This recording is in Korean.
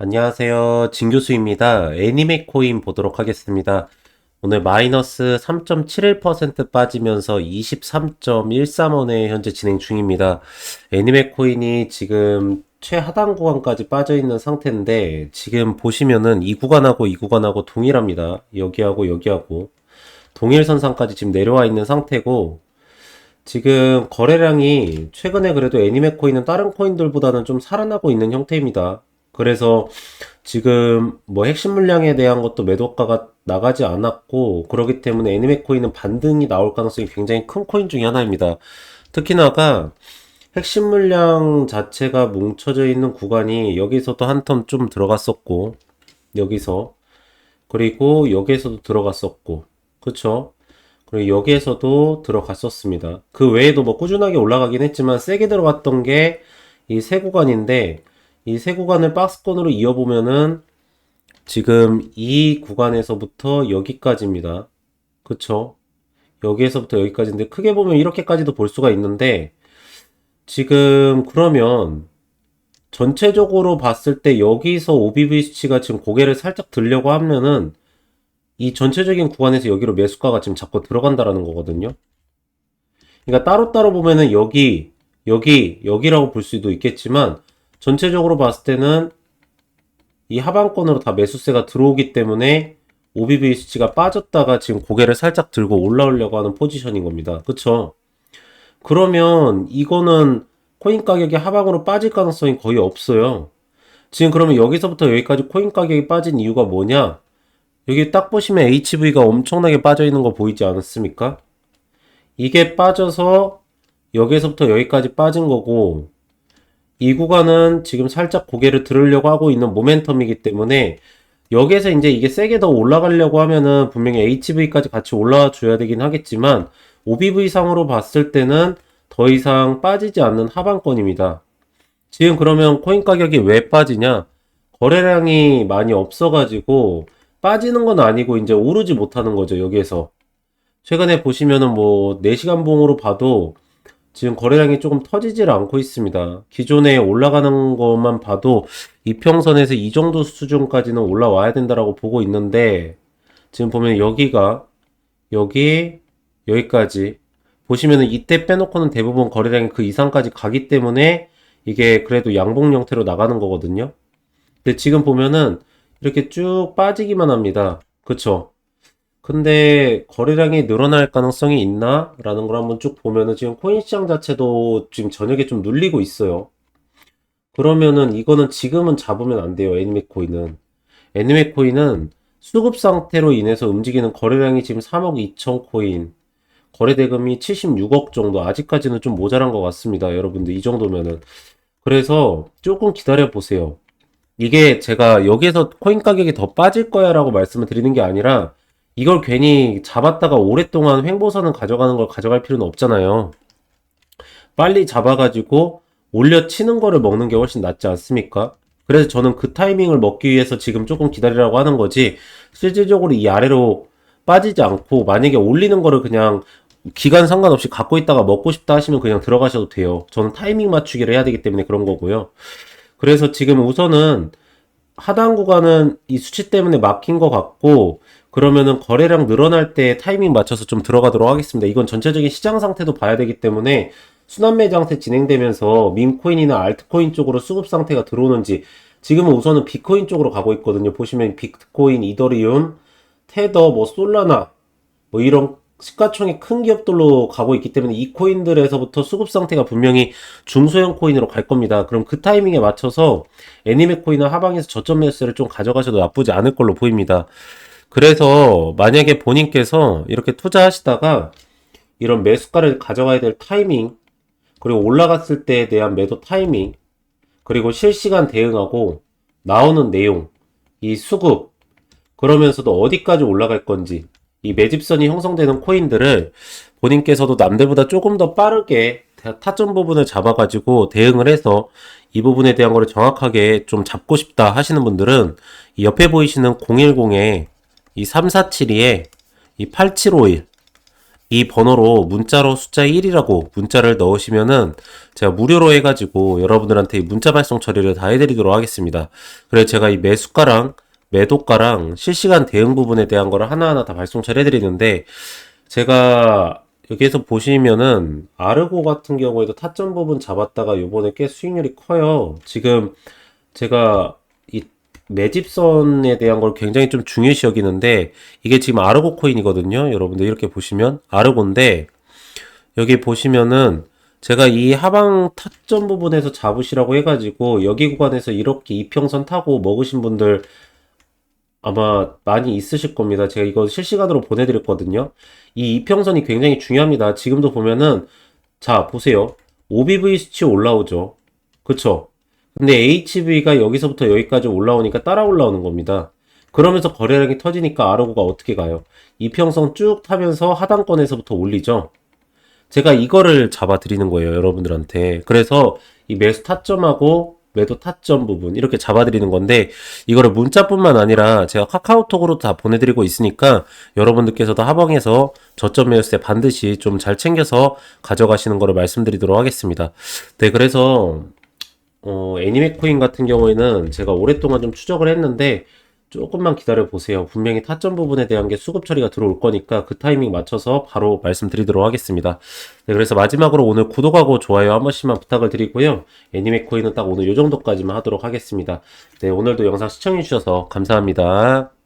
안녕하세요. 진교수입니다. 애니메 코인 보도록 하겠습니다. 오늘 마이너스 3.71% 빠지면서 23.135원에 현재 진행 중입니다. 애니메 코인이 지금 최하단 구간까지 빠져 있는 상태인데 지금 보시면은 이 구간하고 이 구간하고 동일합니다. 여기하고 여기하고 동일선상까지 지금 내려와 있는 상태고 지금 거래량이 최근에 그래도 애니메 코인은 다른 코인들보다는 좀 살아나고 있는 형태입니다. 그래서 지금 뭐 핵심 물량에 대한 것도 매도가가 나가지 않았고 그렇기 때문에 애니메 코인은 반등이 나올 가능성이 굉장히 큰 코인 중에 하나입니다. 특히나가 핵심 물량 자체가 뭉쳐져 있는 구간이 여기서도 한 텀 좀 들어갔었고 여기서 그리고 여기에서도 들어갔었고 그쵸? 그리고 여기에서도 들어갔었습니다. 그 외에도 뭐 꾸준하게 올라가긴 했지만 세게 들어갔던 게 이 세 구간인데 이 세 구간을 박스권으로 이어보면은 지금 이 구간에서부터 여기까지입니다. 그쵸? 여기에서부터 여기까지인데 크게 보면 이렇게까지도 볼 수가 있는데 지금 그러면 전체적으로 봤을 때 여기서 OBV 수치가 지금 고개를 살짝 들려고 하면은 이 전체적인 구간에서 여기로 매수가가 지금 자꾸 들어간다라는 거거든요. 그러니까 따로따로 보면은 여기, 여기, 여기라고 볼 수도 있겠지만 전체적으로 봤을 때는 이 하방권으로 다 매수세가 들어오기 때문에 OBV 수치가 빠졌다가 지금 고개를 살짝 들고 올라오려고 하는 포지션인 겁니다. 그쵸? 그러면 이거는 코인 가격이 하방으로 빠질 가능성이 거의 없어요. 지금 그러면 여기서부터 여기까지 코인 가격이 빠진 이유가 뭐냐? 여기 딱 보시면 HV가 엄청나게 빠져 있는 거 보이지 않습니까? 이게 빠져서 여기서부터 여기까지 빠진 거고 이 구간은 지금 살짝 고개를 들으려고 하고 있는 모멘텀이기 때문에 여기에서 이제 이게 세게 더 올라가려고 하면은 분명히 HV까지 같이 올라와 줘야 되긴 하겠지만 OBV 상으로 봤을 때는 더 이상 빠지지 않는 하방권입니다. 지금 그러면 코인 가격이 왜 빠지냐? 거래량이 많이 없어가지고 빠지는 건 아니고 이제 오르지 못하는 거죠, 여기에서. 최근에 보시면은 뭐 4시간 봉으로 봐도 지금 거래량이 조금 터지질 않고 있습니다. 기존에 올라가는 것만 봐도 이평선에서 이 정도 수준까지는 올라와야 된다라고 보고 있는데 지금 보면 여기가 여기 여기까지 보시면은 이때 빼놓고는 대부분 거래량이 그 이상까지 가기 때문에 이게 그래도 양봉 형태로 나가는 거거든요. 근데 지금 보면은 이렇게 쭉 빠지기만 합니다. 그쵸? 근데 거래량이 늘어날 가능성이 있나? 라는 걸 한번 쭉 보면은 지금 코인 시장 자체도 지금 저녁에 좀 눌리고 있어요. 그러면은 이거는 지금은 잡으면 안 돼요. 애니메 코인은. 애니메 코인은 수급 상태로 인해서 움직이는 거래량이 지금 3억 2천 코인. 거래 대금이 76억 정도. 아직까지는 좀 모자란 것 같습니다. 여러분들 이 정도면은. 그래서 조금 기다려 보세요. 이게 제가 여기에서 코인 가격이 더 빠질 거야 라고 말씀을 드리는 게 아니라 이걸 괜히 잡았다가 오랫동안 횡보선을 가져가는 걸 가져갈 필요는 없잖아요. 빨리 잡아가지고 올려 치는 거를 먹는 게 훨씬 낫지 않습니까? 그래서 저는 그 타이밍을 먹기 위해서 지금 조금 기다리라고 하는 거지 실질적으로 이 아래로 빠지지 않고 만약에 올리는 거를 그냥 기간 상관없이 갖고 있다가 먹고 싶다 하시면 그냥 들어가셔도 돼요. 저는 타이밍 맞추기를 해야 되기 때문에 그런 거고요. 그래서 지금 우선은 하단 구간은 이 수치 때문에 막힌 것 같고 그러면은 거래량 늘어날 때 타이밍 맞춰서 좀 들어가도록 하겠습니다. 이건 전체적인 시장 상태도 봐야 되기 때문에 순환매 장세 진행되면서 민코인이나 알트코인 쪽으로 수급 상태가 들어오는지 지금은 우선은 비코인 쪽으로 가고 있거든요. 보시면 비트코인, 이더리움, 테더, 뭐 솔라나 뭐 이런 시가총액 큰 기업들로 가고 있기 때문에 이 코인들에서부터 수급 상태가 분명히 중소형 코인으로 갈 겁니다. 그럼 그 타이밍에 맞춰서 애니메 코인은 하방에서 저점 매수를 좀 가져가셔도 나쁘지 않을 걸로 보입니다. 그래서 만약에 본인께서 이렇게 투자하시다가 이런 매수가를 가져가야 될 타이밍, 그리고 올라갔을 때에 대한 매도 타이밍, 그리고 실시간 대응하고 나오는 내용, 이 수급, 그러면서도 어디까지 올라갈 건지, 이 매집선이 형성되는 코인들을 본인께서도 남들보다 조금 더 빠르게 타점 부분을 잡아가지고 대응을 해서 이 부분에 대한 거를 정확하게 좀 잡고 싶다 하시는 분들은 이 옆에 보이시는 010에 이 3472에 이 8751, 이 번호로 문자로 숫자 1이라고 문자를 넣으시면은 제가 무료로 해가지고 여러분들한테 이 문자 발송 처리를 다 해드리도록 하겠습니다. 그래서 제가 이 매수가랑 매도가랑 실시간 대응 부분에 대한 거를 하나하나 다 발송 처리해드리는데 제가 여기에서 보시면은 아르고 같은 경우에도 타점 부분 잡았다가 요번에 꽤 수익률이 커요. 지금 제가 이 매집선에 대한 걸 굉장히 좀 중요시 여기는데 이게 지금 아르고 코인이거든요. 여러분들 이렇게 보시면 아르고인데 여기 보시면은 제가 이 하방 타점 부분에서 잡으시라고 해가지고 여기 구간에서 이렇게 이평선 타고 먹으신 분들 아마 많이 있으실 겁니다. 제가 이거 실시간으로 보내드렸거든요. 이 이평선이 굉장히 중요합니다. 지금도 보면은 자 보세요. OBV 수치 올라오죠. 그쵸? 근데 HV가 여기서부터 여기까지 올라오니까 따라 올라오는 겁니다. 그러면서 거래량이 터지니까 아르고가 어떻게 가요? 이평선 쭉 타면서 하단권에서부터 올리죠. 제가 이거를 잡아 드리는 거예요, 여러분들한테. 그래서 이 매수 타점하고 매도 타점 부분 이렇게 잡아 드리는 건데 이거를 문자뿐만 아니라 제가 카카오톡으로 다 보내 드리고 있으니까 여러분들께서도 하방에서 저점 매수 때 반드시 좀 잘 챙겨서 가져가시는 거를 말씀드리도록 하겠습니다. 네, 그래서 어, 애니메 코인 같은 경우에는 제가 오랫동안 좀 추적을 했는데 조금만 기다려 보세요. 분명히 타점 부분에 대한 게 수급 처리가 들어올 거니까 그 타이밍 맞춰서 바로 말씀드리도록 하겠습니다. 네, 그래서 마지막으로 오늘 구독하고 좋아요 한 번씩만 부탁을 드리고요. 애니메 코인은 딱 오늘 요 정도까지만 하도록 하겠습니다. 네, 오늘도 영상 시청해 주셔서 감사합니다.